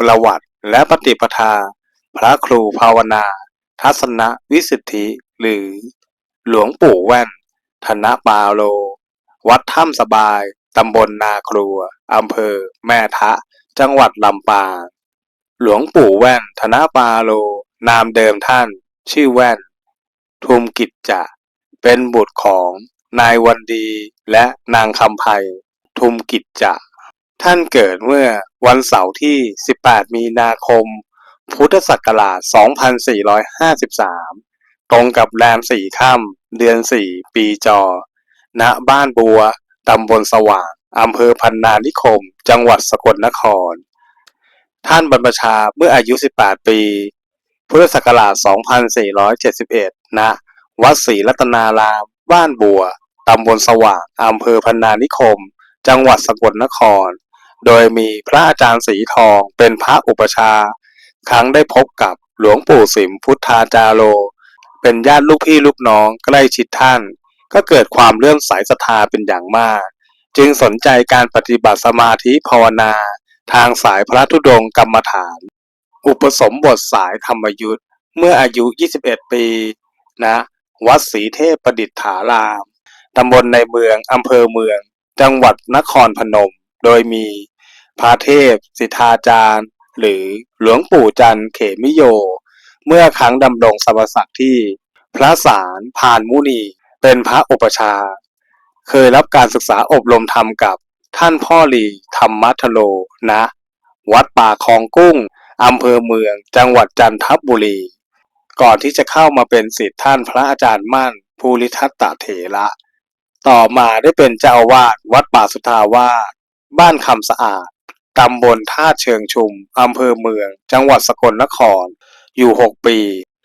ประวัติ และปฏิปทา พระครูภาวนา ทัศนวิสุทธิ หรือ หลวงปู่แว่น ธนปาโล วัดถ้ำสบาย ตำบลนาครัว อำเภอ แม่ทะ จังหวัดลำปาง หลวงปู่แว่น ธนปาโล นามเดิมท่าน ชื่อแว่น ทุมกิจจะ เป็นบุตรของนายวันดีและนางคำไพทุมกิจจะ ท่านเกิดเมื่อ วันเสาร์ที่ 18 มีนาคม พุทธศักราช 2453 ตรงกับแรมสี่ค่ำเดือนสี่ปีจอ ณ บ้านบัว ตำบลสว่าง อำเภอพันนานิคม จังหวัดสกลนคร ท่านบรรพชาเมื่ออายุ 18 ปี พุทธศักราช 2471 ณ วัดศรีรัตนาราม บ้านบัว ตำบลสว่าง อำเภอพันนานิคม จังหวัดสกลนคร โดยมีพระอาจารย์สีทองเป็นพระอุปชา ครั้งได้พบกับหลวงปู่สิมพุทธาจาโร เป็นญาติลูกพี่ลูกน้องใกล้ชิดท่าน ก็เกิดความเลื่อมใสศรัทธาเป็นอย่างมาก จึงสนใจการปฏิบัติสมาธิภาวนา ทางสายพระธุดงค์กรรมฐาน อุปสมบทสายธรรมยุทธ์เมื่ออายุ 21 ปีณวัดศรีเทพประดิษฐาราม ตำบลในเมือง อำเภอเมือง จังหวัดนครพนม โดยมีพระเทพ สิทธาจารย์ หรือหลวงปู่จันเขมิโย เมื่อครั้งดำรงสมศักดิ์ที่พระสารพานมุนี เป็นพระอุปชา เคยรับการศึกษาอบรมธรรมกับท่านพ่อหลีธรรมัทโลณวัดป่าคลองกุ้งอำเภอเมืองจังหวัดจันทบุรี ก่อนที่จะเข้ามาเป็นศิษย์ท่านพระอาจารย์มั่นภูริทัตตเถระ ต่อมาได้เป็นเจ้าอาวาสวัดป่าสุทาวาส บ้านคำสะอาด ตำบลท่าเชิงชุม อำเภอเมือง จังหวัดสกลนคร อยู่หกปี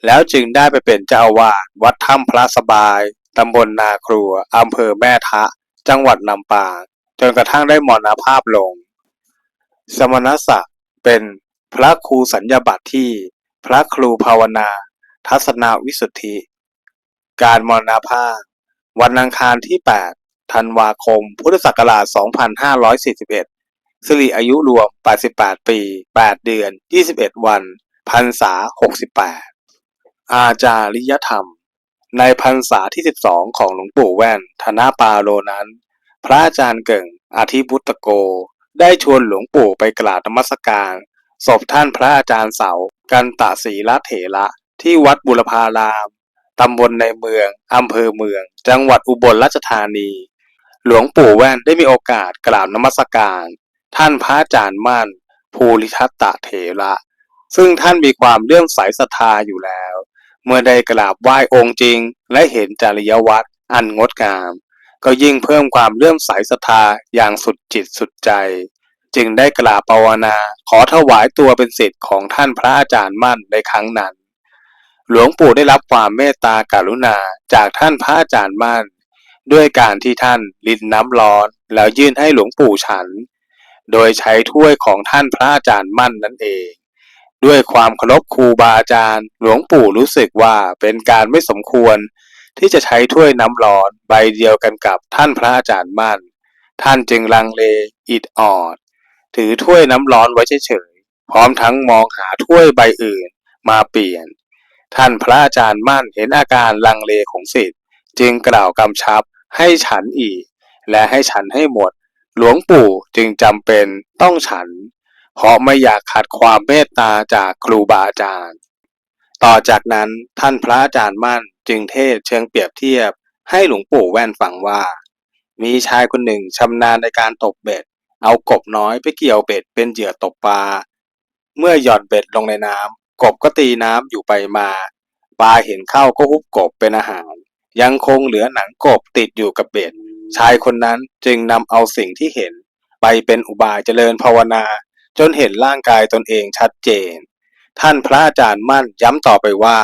แล้วจึงได้ไปเป็นเจ้าอาวาสวัดถ้ำพระสบาย ตำบลนาครัว อำเภอแม่ทะ จังหวัดลำปาง จนกระทั่งได้มรณภาพลง สมณศักดิ์เป็นพระครูสัญญาบัตรที่ พระครูภาวนา ทัศนวิสุทธิ การมรณภาพวันอังคารที่ 8 ธันวาคม พุทธศักราช 2541 สิริอายุรวม 88 ปี 8 เดือน 21 วัน พรรษา 68 อาจาริยธรรม ในพรรษาที่ 12 ของหลวงปู่แว่น ธนาปาโลนั้น พระอาจารย์เก่งอาทิบุตโก ได้ชวนหลวงปู่ไปกราบนมัสการศพท่านพระอาจารย์เสา กันตะศีละเถระที่วัดบุรพาราม ตำบลในเมือง อำเภอเมือง จังหวัดอุบลราชธานี หลวงปู่แว่นได้มีโอกาสกราบนมัสการ ท่านพระอาจารย์มั่น ภูริทัตตะเถระ ซึ่งท่านมีความเลื่อมใสศรัทธาอยู่แล้ว เมื่อได้กราบไหว้องค์จริง และเห็นจริยวัตรอันงดงาม ก็ยิ่งเพิ่มความเลื่อมใสศรัทธาอย่างสุดจิตสุดใจ จึงได้กราบภาวนา ขอถวายตัวเป็นศิษย์ของท่านพระอาจารย์มั่นในครั้งนั้น หลวงปู่ได้รับความเมตตากรุณาจากท่านพระอาจารย์มั่น ด้วยการที่ท่านรินน้ำร้อนแล้วยื่นให้หลวงปู่ฉัน โดยใช้ถ้วยของท่านพระอาจารย์มั่นนั่นเอง ด้วยความเคารพครูบาอาจารย์ หลวงปู่รู้สึกว่าเป็นการไม่สมควร ที่จะใช้ถ้วยน้ำร้อนใบเดียวกันกับท่านพระอาจารย์มั่น ท่านจึงลังเลอิดออด ถือถ้วยน้ำร้อนไว้เฉยๆพร้อมทั้งมองหาถ้วยใบอื่นมาเปลี่ยน ท่านพระอาจารย์มั่นเห็นอาการลังเลของศิษย์จึงกล่าวกำชับ ให้ฉันอีก และให้ฉันให้หมด หลวงปู่จึงจำเป็นต้องฉัน เพราะไม่อยากขัดความเมตตาจากครูบาอาจารย์ ต่อจากนั้นท่านพระอาจารย์มั่นจึงเทศเชิงเปรียบเทียบ ให้หลวงปู่แว่นฟังว่า มีชายคนหนึ่งชำนาญในการตกเบ็ด เอากบน้อยไปเกี่ยวเบ็ดเป็นเหยื่อตกปลา เมื่อหย่อนเบ็ดลงในน้ำกบก็ตีน้ำอยู่ไปมา ปลาเห็นเข้าก็ฮุบกบเป็นอาหาร ยังคงเหลือหนังกบติดอยู่กับเบ็ด ชายคนนั้นจึงนำเอาสิ่งที่เห็น ไปเป็นอุบายเจริญภาวนา จนเห็นร่างกายตนเองชัดเจน ท่านพระอาจารย์มั่นย้ำต่อไปว่า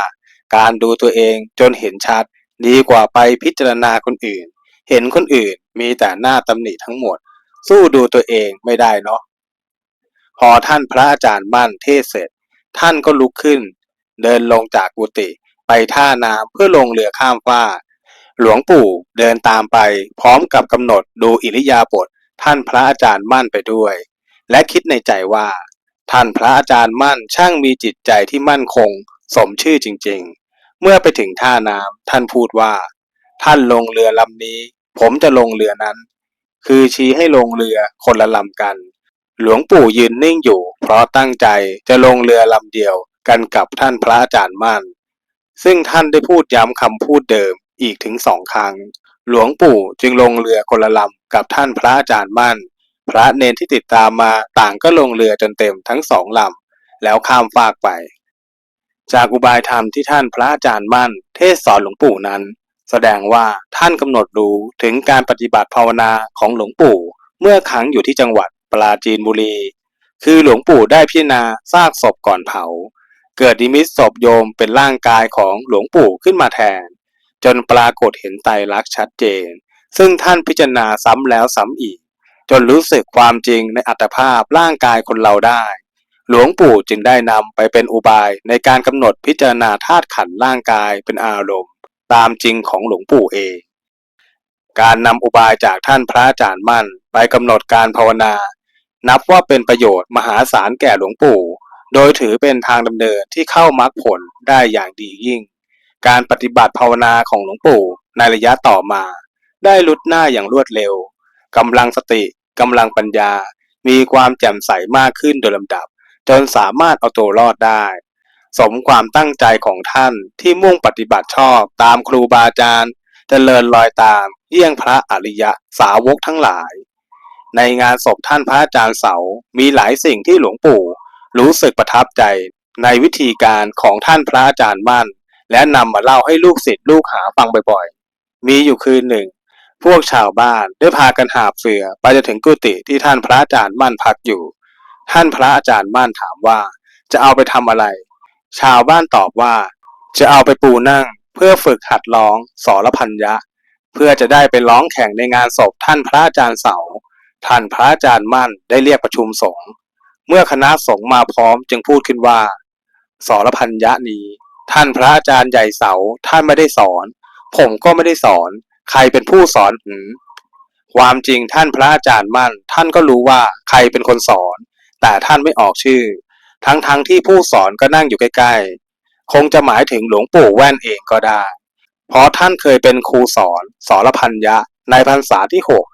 การดูตัวเองจนเห็นชัด ดีกว่าไปพิจารณาคนอื่น เห็นคนอื่นมีแต่หน้าตำหนิทั้งหมด สู้ดูตัวเองไม่ได้เนาะพอท่านพระอาจารย์มั่นเทศเสร็จ ท่านก็ลุกขึ้น เดินลงจากกุฏิ ไปท่าน้ำเพื่อลงเรือข้ามฟ้ากหลวงปู่เดินตามไป พร้อมกับกำหนดดูอิริยาบถท่านพระอาจารย์มั่นไปด้วย และคิดในใจว่า ท่านพระอาจารย์มั่นช่างมีจิตใจที่มั่นคง สมชื่อจริง ๆ เมื่อไปถึงท่าน้ำท่านพูดว่า ท่านลงเรือลำนี้ ผมจะลงเรือนั้น คือชี้ให้ลงเรือคนละลำกัน หลวงปู่ยืนนิ่งอยู่ เพราะตั้งใจจะลงเรือลำเดียวกันกับท่านพระอาจารย์มั่น ซึ่งท่านได้พูดย้ำคำพูดเดิมอีกถึงสองครั้ง หลวงปู่จึงลงเรือคนละลำกับท่านพระอาจารย์มั่น พระเนนที่ติดตามมาต่างก็ลงเรือจนเต็มทั้งสองลำแล้วข้ามฟากไป จากอุบายธรรมที่ท่านพระอาจารย์มั่น เทศสอนหลวงปู่นั้น แสดงว่าท่านกำหนดรู้ถึงการปฏิบัติภาวนาของหลวงปู่ เมื่อครั้งอยู่ที่จังหวัดปราจีนบุรี คือหลวงปู่ได้พิจารณาซากศพก่อนเผา เกิดดิมิตศพโยมเป็นร่างกายของหลวงปู่ขึ้นมาแทน จนปรากฏเห็นไตรลักษณ์ชัดเจน ซึ่งท่านพิจารณาซ้ำแล้วซ้ำอีก จนรู้สึกความจริงในอัตภาพร่างกายคนเราได้ หลวงปู่จึงได้นำไปเป็นอุบายในการกำหนดพิจารณาธาตุขันร่างกายเป็นอารมณ์ ตามจริงของหลวงปู่เอง การนำอุบายจากท่านพระอาจารย์มั่น ไปกำหนดการภาวนา นับว่าเป็นประโยชน์มหาศาลแก่หลวงปู่ โดยถือเป็นทางดำเนินที่เข้ามรรคผลได้อย่างดียิ่ง การปฏิบัติภาวนาของหลวงปู่ในระยะต่อมา ได้ลุดหน้าอย่างรวดเร็วกำลังสติกำลังปัญญา มีความแจ่มใสมากขึ้นโดยลำดับ จนสามารถเอาตัวรอดได้ สมความตั้งใจของท่านที่มุ่งปฏิบัติชอบตามครูบาอาจารย์เจริญรอยตามเยี่ยงพระอริยะสาวกทั้งหลาย ในงานศพท่านพระอาจารย์เสา มีหลายสิ่งที่หลวงปู่ รู้สึกประทับใจในวิธีการของท่านพระอาจารย์มั่น และนำมาเล่าให้ลูกศิษย์ลูกหาฟังบ่อยๆ มีอยู่คืนหนึ่ง พวกชาวบ้านได้พากันหาบเสือไปจะถึงกุฏิที่ท่านพระอาจารย์มั่นพักอยู่ ท่านพระอาจารย์มั่นถามว่า จะเอาไปทำอะไร ชาวบ้านตอบว่า จะเอาไปปูนั่งเพื่อฝึกหัดร้องสรพัญญะเพื่อจะได้ไปร้องแข่งในงานศพท่านพระอาจารย์เสา ท่านพระอาจารย์มั่นได้เรียกประชุมสงฆ์ เมื่อคณะสงฆ์มาพร้อมจึงพูดขึ้นว่า สอรพัญญะนี้ ท่านพระอาจารย์ใหญ่เสาท่านไม่ได้สอน ผมก็ไม่ได้สอน ใครเป็นผู้สอนหืมความจริงท่านพระอาจารย์มั่น ท่านก็รู้ว่าใครเป็นคนสอน แต่ท่านไม่ออกชื่อ ทั้งๆทที่ผู้สอนก็นั่งอยู่ใกล้ๆ คงจะหมายถึงหลวงปู่แว่นเองก็ได้ เพราะท่านเคยเป็นครูสอนสอรพัญญะในพรรษาที่หก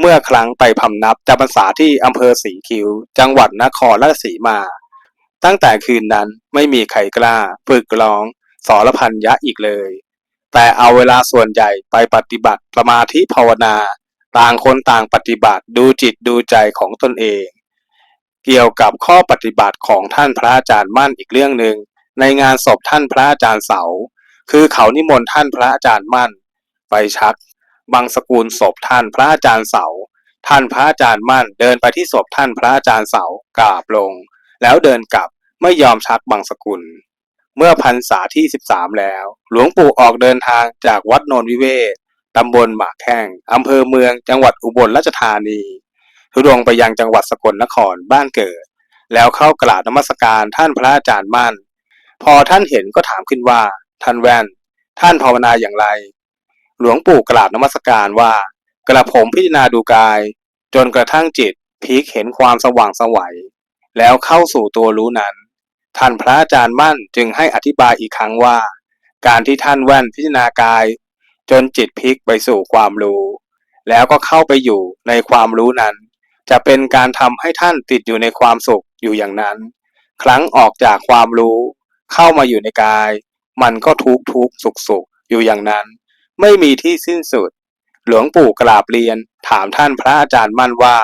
เมื่อครั้งไปพำนับจำพรรษาที่อำเภอสีคิ้ว จังหวัดนครราชสีมา ตั้งแต่คืนนั้นไม่มีใครกล้า ฝึกร้อง สรพัญญะอีกเลย แต่เอาเวลาส่วนใหญ่ไปปฏิบัติสมาธิภาวนา ต่างคนต่างปฏิบัติดูจิตดูใจของตนเอง เกี่ยวกับข้อปฏิบัติของท่านพระอาจารย์มั่นอีกเรื่องหนึ่งในงานศพท่านพระอาจารย์เสา คือเขานิมนต์ท่านพระอาจารย์มั่น ไปชัก บังสกุลศพท่านพระอาจารย์เสา ท่านพระอาจารย์มั่นเดินไปที่ศพท่านพระอาจารย์เสากราบลง แล้วเดินกลับไม่ยอมชักบังสกุล เมื่อพรรษาที่ 13 แล้ว หลวงปู่ออกเดินทางจากวัดโนนวิเวศตำบลหมากแข้งอำเภอเมืองจังหวัดอุบลราชธานี ทุดงไปยังจังหวัดสกลนครบ้านเกิด แล้วเข้ากราบนมัสการท่านพระอาจารย์มั่น พอท่านเห็นก็ถามขึ้นว่า ท่านแว่น ท่านภาวนาอย่างไร หลวงปู่กราบนมัสการว่า กระผมพิจารณาดูกาย จนกระทั่งจิตพลิกเห็นความสว่างสวัย แล้วเข้าสู่ตัวรู้นั้น ท่านพระอาจารย์มั่นจึงให้อธิบายอีกครั้งว่า การที่ท่านแว่นพิจารณากาย จนจิตพลิกไปสู่ความรู้ แล้วก็เข้าไปอยู่ในความรู้นั้น จะเป็นการทำให้ท่านติดอยู่ในความสุขอยู่อย่างนั้น ครั้งออกจากความรู้ เข้ามาอยู่ในกาย มันก็ทุกทุกสุขสุขอยู่อย่างนั้น ไม่มีที่สิ้นสุด หลวงปู่กราบเรียน ถามท่านพระอาจารย์มั่นว่า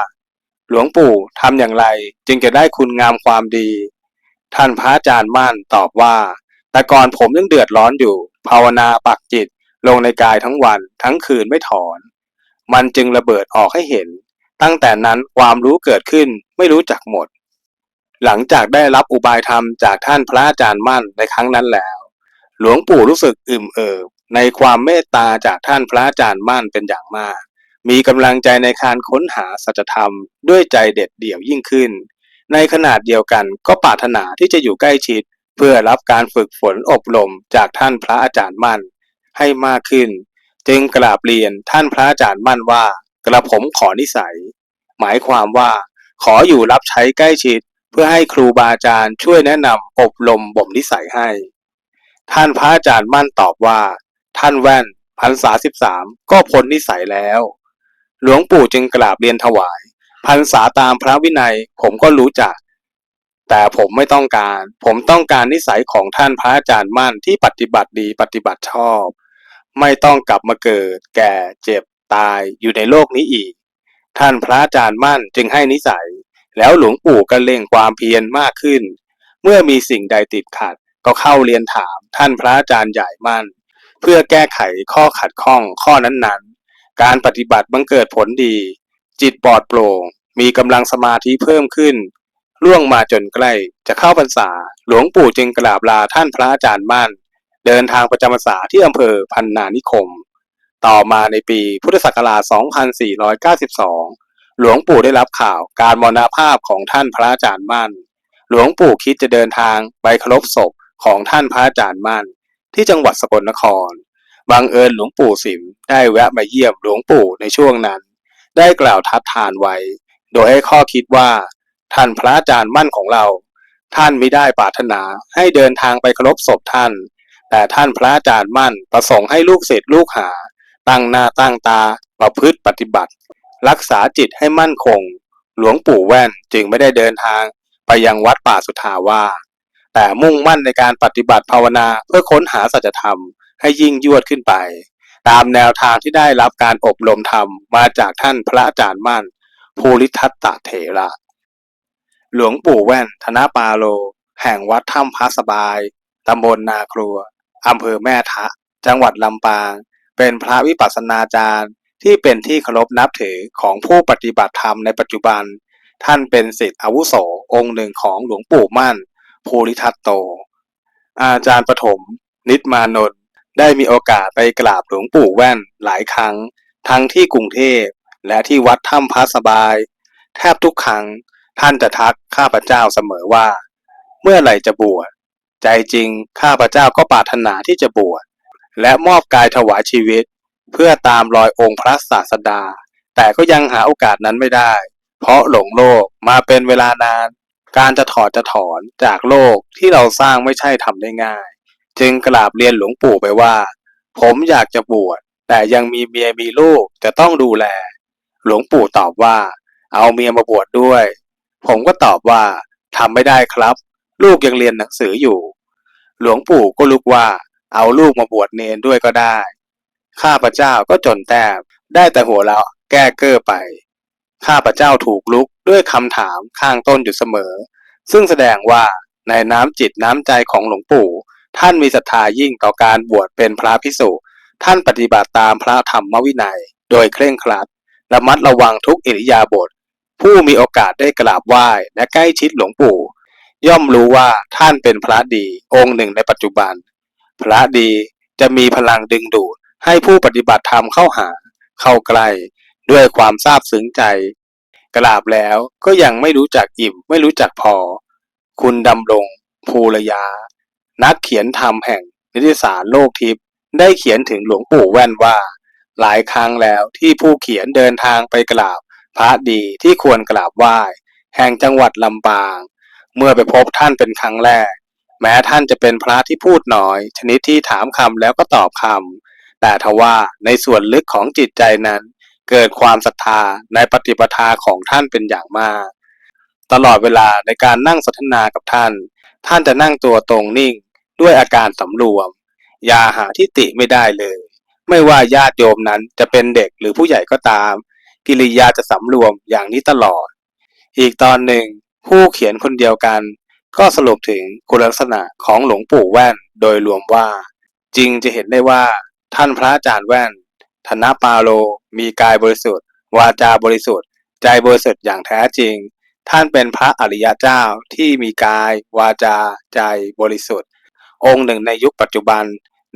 หลวงปู่ทำอย่างไรจึงจะได้คุณงามความดี ท่านพระอาจารย์มั่นตอบว่า แต่ก่อนผมยังเดือดร้อนอยู่ ภาวนาปักจิต ลงในกายทั้งวันทั้งคืนไม่ถอน มันจึงระเบิดออกให้เห็น ตั้งแต่นั้นความรู้เกิดขึ้นไม่รู้จักหมด หลังจากได้รับอุบายธรรมจากท่านพระอาจารย์มั่นในครั้งนั้นแล้ว หลวงปู่รู้สึกอึมเอิบ ในความเมตตาจากท่านพระอาจารย์มั่นเป็นอย่างมาก มีกำลังใจในการค้นหาสัจธรรมด้วยใจเด็ดเดี่ยวยิ่งขึ้น ในขนาดเดียวกันก็ปรารถนาที่จะอยู่ใกล้ชิด เพื่อรับการฝึกฝนอบรมจากท่านพระอาจารย์มั่น ให้มากขึ้น จึงกราบเรียนท่านพระอาจารย์มั่นว่า กระผมขอนิสัย หมายความว่า ขออยู่รับใช้ใกล้ชิด เพื่อให้ครูบาอาจารย์ช่วยแนะนำอบรมบ่มนิสัยให้ ท่านพระอาจารย์มั่นตอบว่า ท่านแว่นพรรษาสิบสามก็พ้นนิสัยแล้ว หลวงปู่จึงกราบเรียนถวายพรรษาตามพระวินัยผมก็รู้จัก แต่ผมไม่ต้องการ ผมต้องการนิสัยของท่านพระอาจารย์มั่นที่ปฏิบัติดีปฏิบัติชอบ ไม่ต้องกลับมาเกิด แก่เจ็บตายอยู่ในโลกนี้อีก ท่านพระอาจารย์มั่นจึงให้นิสัย แล้วหลวงปู่ก็เล่งความเพียรมากขึ้น เมื่อมีสิ่งใดติดขัด ก็เข้าเรียนถามท่านพระอาจารย์ใหญ่มั่น เพื่อแก้ไขข้อขัดข้องข้อนั้นๆ การปฏิบัติบังเกิดผลดี จิตปลอดโปร่ง มีกำลังสมาธิเพิ่มขึ้น ล่วงมาจนใกล้จะเข้าพรรษา หลวงปู่จึงกราบลาท่านพระอาจารย์มั่น เดินทางประจำพรรษาที่อำเภอพันนานิคม ต่อมาในปีพุทธศักราช 2492 หลวงปู่ได้รับข่าวการมรณภาพของท่านพระอาจารย์มั่น หลวงปู่คิดจะเดินทางไปเคารพศพของท่านพระอาจารย์มั่น ที่จังหวัดสกลนคร บังเอิญหลวงปู่สิมได้แวะมาเยี่ยมหลวงปู่ในช่วงนั้น ได้กล่าวทัดทานไว้ โดยให้ข้อคิดว่า ท่านพระอาจารย์มั่นของเรา ท่านไม่ได้ปรารถนาให้เดินทางไปเคารพศพท่าน แต่ท่านพระอาจารย์มั่นประสงค์ให้ลูกศิษย์ลูกหา ตั้งหน้าตั้งตาประพฤติปฏิบัติ รักษาจิตให้มั่นคง หลวงปู่แว่นจึงไม่ได้เดินทางไปยังวัดป่าสุทาวาส แต่มุ่งมั่นในการปฏิบัติภาวนาเพื่อค้นหาสัจธรรมให้ยิ่งยวดขึ้นไป ตามแนวทางที่ได้รับการอบรมธรรมมาจากท่านพระอาจารย์มั่นภูริทัตตเถระ หลวงปู่แว่นธนปาโล แห่งวัดถ้ำพระสบาย ตำบลนาครัว อำเภอแม่ทะ จังหวัดลำปาง เป็นพระวิปัสสนาจารย์ที่เป็นที่เคารพนับถือของผู้ปฏิบัติธรรมในปัจจุบัน ท่านเป็นศิษย์อาวุโสองค์หนึ่งของหลวงปู่มั่น ภูริทัตโต อาจารย์ปฐมนิตมานนท์ได้มีโอกาสไปกราบหลวงปู่แว่นหลายครั้ง ทั้งที่กรุงเทพและที่วัดถ้ำพระสบาย แทบทุกครั้งท่านจะทักข้าพเจ้าเสมอว่า เมื่อไหร่จะบวชใจจริงข้าพเจ้าก็ปรารถนาที่จะบวชและมอบกายถวายชีวิต เพื่อตามรอยองค์พระศาสดา แต่ก็ยังหาโอกาสนั้นไม่ได้ เพราะหลงโลกมาเป็นเวลานาน การจะถอดจะถอนจากโลกที่เราสร้างไม่ใช่ทำได้ง่าย จึงกราบเรียนหลวงปู่ไปว่า ผมอยากจะบวชแต่ยังมีเมียมีลูกจะต้องดูแล หลวงปู่ตอบว่า เอาเมียมาบวชดด้วย ผมก็ตอบว่าทำไม่ได้ครับ ลูกยังเรียนหนังสืออยู่ หลวงปู่ก็ลุกว่า เอาลูกมาบวชเนนด้วยก็ได้ ข้าพเจ้าก็จนแต้มได้แต่หัวเราะแก้เก้อไป ข้าพเจ้าถูกลุกด้วยคำถามข้างต้นอยู่เสมอ ซึ่งแสดงว่าในน้ำจิตน้ำใจของหลวงปู่ ท่านมีศรัทธายิ่งต่อการบวชเป็นพระพิสุท่านปฏิบัติตามพระธรรมวินัย โดยเคร่งครัดระมัดระวังทุกอิริยาบถผู้มีโอกาสได้กราบไหว้และใกล้ชิดหลวงปู่ ย่อมรู้ว่าท่านเป็นพระดีองค์หนึ่งในปัจจุบัน พระดีจะมีพลังดึงดูดให้ผู้ปฏิบัติธรรมเข้าหา เข้าใกล้ ด้วยความซาบซึ้งใจ กราบแล้วก็ยังไม่รู้จักอิ่มไม่รู้จักพอ คุณดำรงภูรยา นักเขียนธรรมแห่งนิตยสารโลกทิพย์ได้เขียนถึงหลวงปู่แว่นว่า หลายครั้งแล้วที่ผู้เขียนเดินทางไปกราบพระดีที่ควรกราบไหว้ แห่งจังหวัดลำปาง เมื่อไปพบท่านเป็นครั้งแรก แม้ท่านจะเป็นพระที่พูดน้อย ชนิดที่ถามคำแล้วก็ตอบคำแต่ทว่าในส่วนลึกของจิตใจนั้น เกิดความศรัทธาในปฏิปทาของท่านเป็นอย่างมาก ตลอดเวลาในการนั่งสนทนากับท่าน ท่านจะนั่งตัวตรงนิ่งด้วยอาการสำรวม อย่าหาที่ติไม่ได้เลย ไม่ว่าญาติโยมนั้นจะเป็นเด็กหรือผู้ใหญ่ก็ตาม กิริยาจะสำรวมอย่างนี้ตลอด อีกตอนหนึ่งผู้เขียนคนเดียวกัน ก็สรุปถึงคุณลักษณะของหลวงปู่แว่นโดยรวมว่า จริงจะเห็นได้ว่าท่านพระอาจารย์แว่น ธนปาโล มีกายบริสุทธิ์ วาจาบริสุทธิ์ ใจบริสุทธิ์อย่างแท้จริง ท่านเป็นพระอริยเจ้าที่มีกาย วาจา ใจบริสุทธิ์ องค์หนึ่งในยุคปัจจุบัน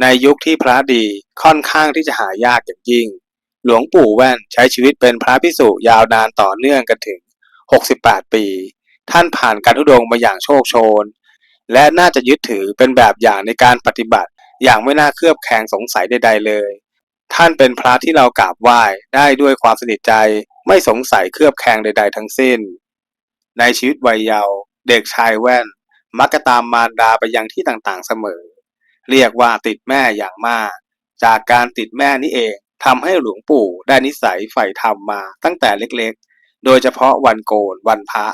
ในยุคที่พระดีค่อนข้างที่จะหายากอย่างยิ่ง หลวงปู่แว่นใช้ชีวิตเป็นพระพิสุยาวนานต่อเนื่องกันถึง 68 ปี ท่านผ่านการทุดงมาอย่างโชคโชน และน่าจะยึดถือเป็นแบบอย่างในการปฏิบัติอย่างไม่น่าเคลือบแคลงสงสัยใดๆเลย ท่านเป็นพระที่เรากราบไหว้ได้ด้วยความสนิทใจไม่สงสัยเคลือบแคลงใด ๆ ทั้งสิ้น ในชีวิตวัยเยาว์เด็กชายแว่น มักจะตามมารดาไปยังที่ต่างๆเสมอ เรียกว่าติดแม่อย่างมาก จากการติดแม่นี่เองทำให้หลวงปู่ได้นิสัยใฝ่ธรรมมาตั้งแต่เล็กๆ โดยเฉพาะวันโกนวันพระ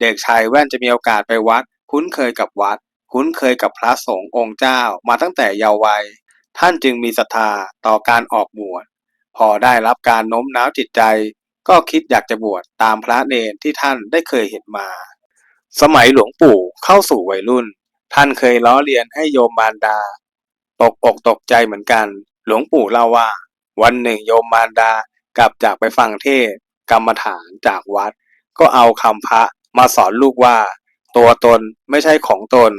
เด็กชายแว่นจะมีโอกาสไปวัด คุ้นเคยกับวัด คุ้นเคยกับพระสงฆ์องค์เจ้ามาตั้งแต่เยาว์วัย ท่านจึงมีศรัทธาต่อการออกบวช พอได้รับการโน้มน้าวจิตใจ ก็คิดอยากจะบวชตามพระเนรที่ท่านได้เคยเห็นมา สมัยหลวงปู่เข้าสู่วัยรุ่น ท่านเคยล้อเลียนให้โยมมารดา ตกอกตกใจเหมือนกัน หลวงปู่เล่าว่า วันหนึ่งโยมมารดากลับจากไปฟังเทศกรรมฐานจากวัด ก็เอาคำพระมาสอนลูกว่า ตัวตนไม่ใช่ของตน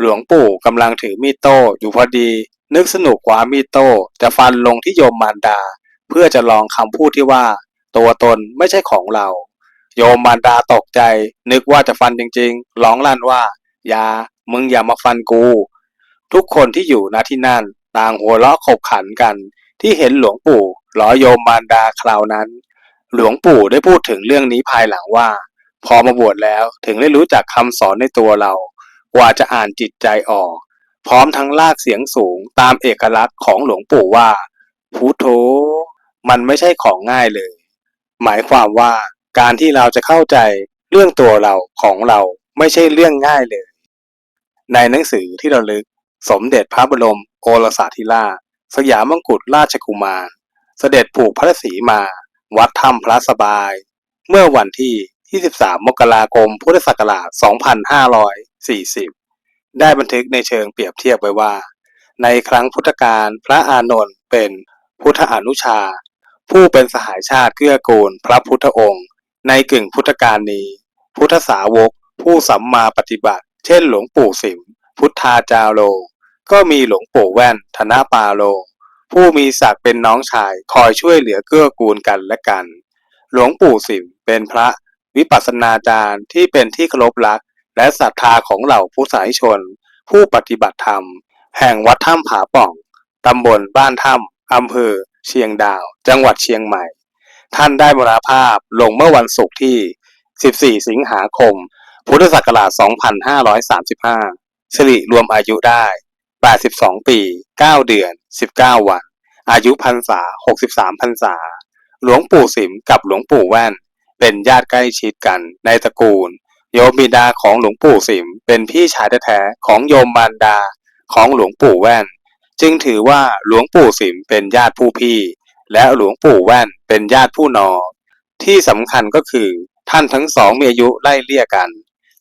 หลวงปู่กำลังถือมีดโต้อยู่พอดี นึกสนุกคว้ามีดโต้จะฟันลงที่โยมมารดา เพื่อจะลองคำพูดที่ว่า ตัวตนไม่ใช่ของเรา โยมมารดาตกใจ นึกว่าจะฟันจริงๆร้องลั่นว่า อย่า มึงอย่ามาฟันกู ทุกคนที่อยู่ณที่นั่น ต่างหัวเราะขบขันกัน ที่เห็นหลวงปู่ล้อโยมมารดาคราวนั้น หลวงปู่ได้พูดถึงเรื่องนี้ภายหลังว่า พอมาบวชแล้วถึงได้รู้จักคำสอนในตัวเรา กว่าจะอ่านจิตใจออก พร้อมทั้งลากเสียงสูงตามเอกลักษณ์ของหลวงปู่ว่า พุทโธ มันไม่ใช่ของง่ายเลย หมายความว่าการที่เราจะเข้าใจเรื่องตัวเราของเราไม่ใช่เรื่องง่ายเลย ในหนังสือที่เราลึกสมเด็จพระบรมโอรสาธิราชสยามมงกุฎราชกุมาร เสด็จผูกพระศรีมา วัดถ้ำพระสบาย เมื่อวันที่ 23 มกราคม พุทธศักราช 2540 ได้บันทึกในเชิงเปรียบเทียบไว้ว่า ในครั้งพุทธกาลพระอานนท์เป็นพุทธอนุชา ผู้เป็นสหายชาติเกื้อกูลพระพุทธองค์ ในกึ่งพุทธกาลนี้ พุทธสาวก ผู้สัมมาปฏิบัติ เช่นหลวงปู่สิมพุทธาจาโลก็มีหลวงปู่แว่นธนปาโล ผู้มีศักดิ์เป็นน้องชายคอยช่วยเหลือเกื้อกูลกันและกัน หลวงปู่สิมเป็นพระวิปัสสนาจารย์ที่เป็นที่เคารพรัก และศรัทธาของเหล่าผู้สายชน ผู้ปฏิบัติธรรม แห่งวัดถ้ำผาป่อง ตำบลบ้านถ้ำอำเภอ เชียงดาว จังหวัดเชียงใหม่ ท่านได้มรณภาพลงเมื่อวันศุกร์ที่ 14 สิงหาคม พุทธศักราช 2535 สิริรวมอายุได้ 82 ปี 9 เดือน 19 วัน อายุพรรษา 63 พรรษา หลวงปู่สิมกับหลวงปู่แว่น เป็นญาติใกล้ชิดกันในตระกูล โยมบิดาของหลวงปู่สิมเป็นพี่ชายแท้ๆของโยมมารดาของหลวงปู่แว่น จึงถือว่าหลวงปู่สิมเป็นญาติผู้พี่ และหลวงปู่แว่นเป็นญาติผู้น้องที่สำคัญก็คือท่านทั้งสองมีอายุไล่เลี่ยกัน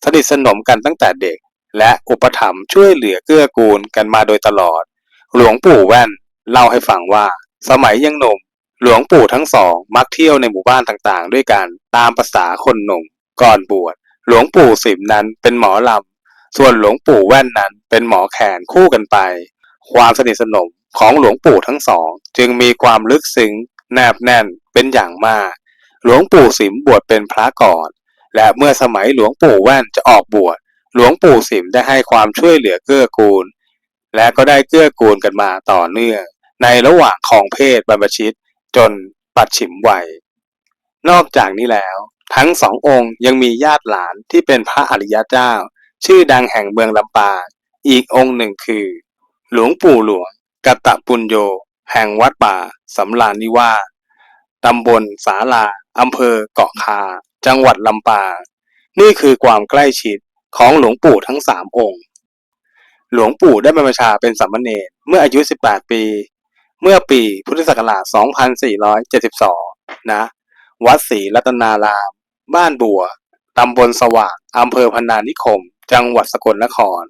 สนิทสนมกันตั้งแต่เด็ก และอุปถัมภ์ช่วยเหลือเกื้อกูลกันมาโดยตลอด หลวงปู่แว่นเล่าให้ฟังว่า สมัยยังหนุ่ม หลวงปู่ทั้งสองมักเที่ยวในหมู่บ้านต่างๆ ด้วยกันตามภาษาคนหนุ่มก่อนบวช หลวงปู่สิมนั้นเป็นหมอลำ ส่วนหลวงปู่แว่นนั้นเป็นหมอแขนคู่กันไป ความสนิทสนมของหลวงปู่ทั้งสอง จึงมีความลึกซึ้งแนบแน่นเป็นอย่างมาก หลวงปู่สิมบวชเป็นพระก่อน และเมื่อสมัยหลวงปู่แว่นจะออกบวช หลวงปู่สิมได้ให้ความช่วยเหลือเกื้อกูล และก็ได้เกื้อกูลกันมาต่อเนื่อง ในระหว่างของเพศบรรพชิตจนปัดฉิมวัยนอกจากนี้แล้ว ทั้งสององค์ยังมีญาติหลานที่เป็นพระอริยเจ้า ชื่อดังแห่งเมืองลำปางอีกองค์หนึ่งคือ หลวงปู่หลวงกตะปุญโย แห่งวัดป่าสำลานนิวาตำบลสาลาอำเภอเกาะคา จังหวัดลำปาง นี่คือความใกล้ชิดของหลวงปู่ทั้งสามองค์ หลวงปู่ได้บรรพชาเป็นสามเณรเมื่ออายุ 18 ปี เมื่อปีพุทธศักราช 2472 นะ วัดศรีรัตนาราม บ้านบัว ตำบลสว่าง อำเภอพนานิคม จังหวัดสกลนคร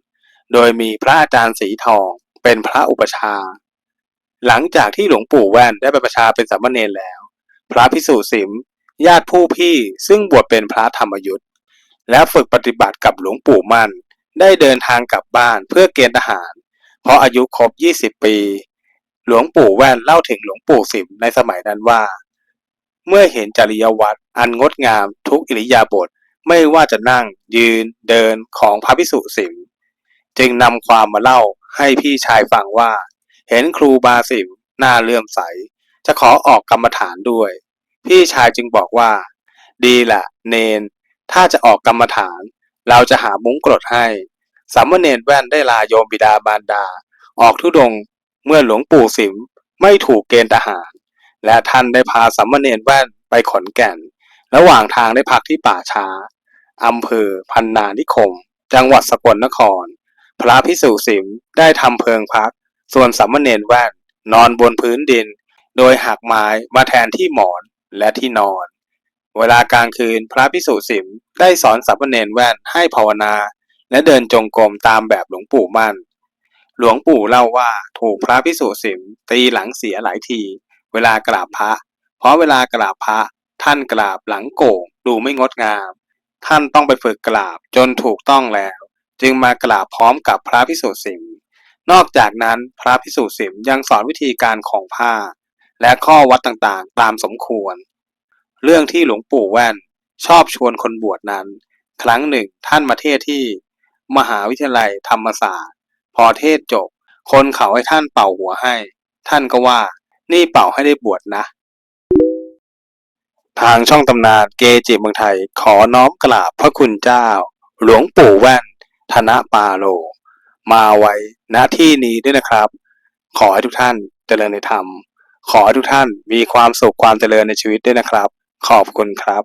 โดยมีพระอาจารย์สีทองเป็นพระอุปชา หลังจากที่หลวงปู่แว่นได้บรรพชาเป็นสามเณรแล้ว พระพิสุสิม ญาติผู้พี่ซึ่งบวชเป็นพระธรรมยุทธ์และฝึกปฏิบัติกับหลวงปู่มั่น ได้เดินทางกลับบ้านเพื่อเกณฑ์ทหาร เพราะอายุครบ 20 ปี หลวงปู่แว่นเล่าถึงหลวงปู่สิมในสมัยนั้นว่า เมื่อเห็นจริยวัตรอันงดงามทุกอิริยาบถไม่ว่าจะนั่งยืนเดินของพระพิสุสิมจึงนำความมาเล่าให้พี่ชายฟังว่า เห็นครูบาสิมหน้าเลื่อมใส จะขอออกกรรมฐานด้วย พี่ชายจึงบอกว่า ดีละเนน ถ้าจะออกกรรมฐาน เราจะหามุ้งกรดให้สามเณรแว่นได้ลาโยมบิดาบารดา ออกทุดงเมื่อหลวงปู่สิมไม่ถูกเกณฑ์ทหาร และท่านได้พาสามมเณรแว่นไปขอนแก่น ระหว่างทางได้พักที่ป่าช้าอำเภอพันนานิคม จังหวัดสกลนคร พระพิสุสิมได้ทำเพิงพัก ส่วนสามมเณรแว่นนอนบนพื้นดิน โดยหักไม้มาแทนที่หมอนและที่นอน เวลากลางคืนพระพิสุสิมได้สอนสามมเณรแว่นให้ภาวนา และเดินจงกรมตามแบบหลวงปู่มั่น หลวงปู่เล่าว่าถูกพระพิสุสิมตีหลังเสียหลายที วลากราบพระ เพราะเวลากราบพระ ท่านกราบหลังโก่งดูไม่งดงาม ท่านต้องไปฝึกกราบจนถูกต้องแล้ว จึงมากราบพร้อมกับพระพิสุสิมนอกจากนั้นพระพิสุสิมยังสอนวิธีการของผ้า และข้อวัดต่างๆ ตามสมควร เรื่องที่หลวงปู่แว่นชอบชวนคนบวชนั้น ครั้งหนึ่งท่านมาเทศที่ มหาวิทยาลัยธรรมศาสตร์ พอเทศจบ คนเขาให้ท่านเป่าหัวให้ ท่านก็ว่า นี่เป่าให้ได้บวชนะ ทางช่องตำนานเกจิเมืองไทยขอน้อมกราบพระคุณเจ้า หลวงปู่แว่น ธนปาโล มาไว้ณที่นี้ด้วยนะครับ ขอให้ทุกท่านเจริญในธรรม ขอให้ทุกท่านมีความสุขความเจริญในชีวิตด้วยนะครับ ขอบคุณครับ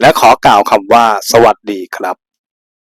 และขอกล่าวคำว่าสวัสดีครับ